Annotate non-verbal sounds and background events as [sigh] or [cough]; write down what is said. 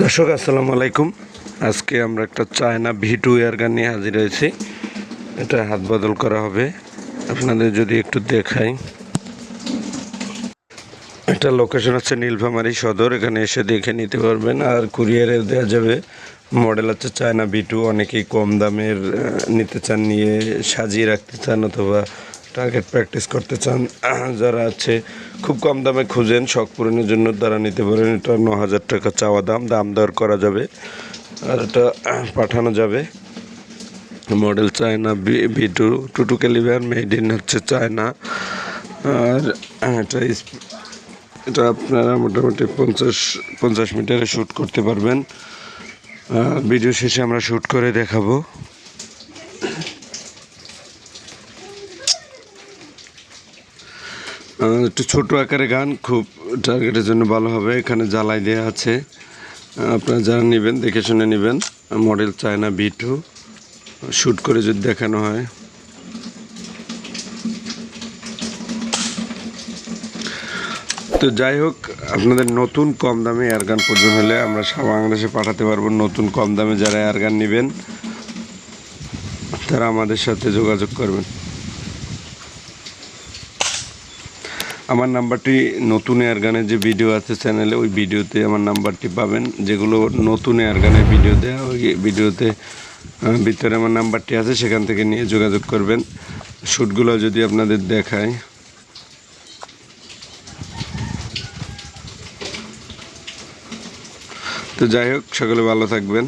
দর্শক, আসসালামু আলাইকুম। আজকে আমরা একটা চায়না ভি টু এয়ারগান নিয়ে হাজির হয়েছি। এটা হাত বদল করা হবে। আপনাদের যদি একটু দেখাই। এটা লোকেশন হচ্ছে নীলফামারী সদর। এখানে এসে দেখে নিতে পারবেন। আর কুরিয়ারে দেওয়া যাবে। মডেল হচ্ছে চায়না ভি টু। অনেকেই কম দামের নিতে চান, নিয়ে সাজিয়ে রাখতে চান অথবা টার্গেট প্র্যাকটিস করতে চান, [clears throat] যারা আছে, খুব কম দামে খুঁজেন, শখ পূরণের জন্য তারা নিতে পারেন। এটা ন হাজার টাকা চাওয়া দাম দাম দর করা যাবে, আর এটা [clears throat] পাঠানো যাবে। Model China B V two two two calibre, made in হচ্ছে চায়না, আর এটা এটা আপনারা মোটামুটি পঞ্চাশ পঞ্চাশ মিটারে শ্যুট করতে পারবেন। ভিডিও শেষে আমরা শ্যুট করে দেখাবো। একটু ছোট আকারে গান, খুব টার্গেটের জন্য ভালো হবে। এখানে জ্বালাই দেওয়া আছে। আপনারা যারা নেবেন, দেখে শুনে নেবেন। Model China B two. Shoot করে যদি দেখানো হয়। তো যাই হোক, আপনাদের নতুন কম দামে এয়ারগান প্রয়োজন হলে আমরা বাংলাদেশে পাঠাতে পারব নতুন কম দামে যারা এয়ারগান নেবেন, তারা আমাদের সাথে যোগাযোগ করবেন। আমার নাম্বারটি নতুন এয়ারগানের যে ভিডিও আছে চ্যানেলে ওই ভিডিওতে আমার নাম্বারটি পাবেন। যেগুলো নতুন এয়ারগানের ভিডিও দেওয়া ওই ভিডিওতে ভিতরে আমার নাম্বারটি আছে, সেখান থেকে নিয়ে যোগাযোগ করবেন। শ্যুটগুলো যদি আপনাদের দেখায়। তো যাই হোক, সকলে ভালো থাকবেন।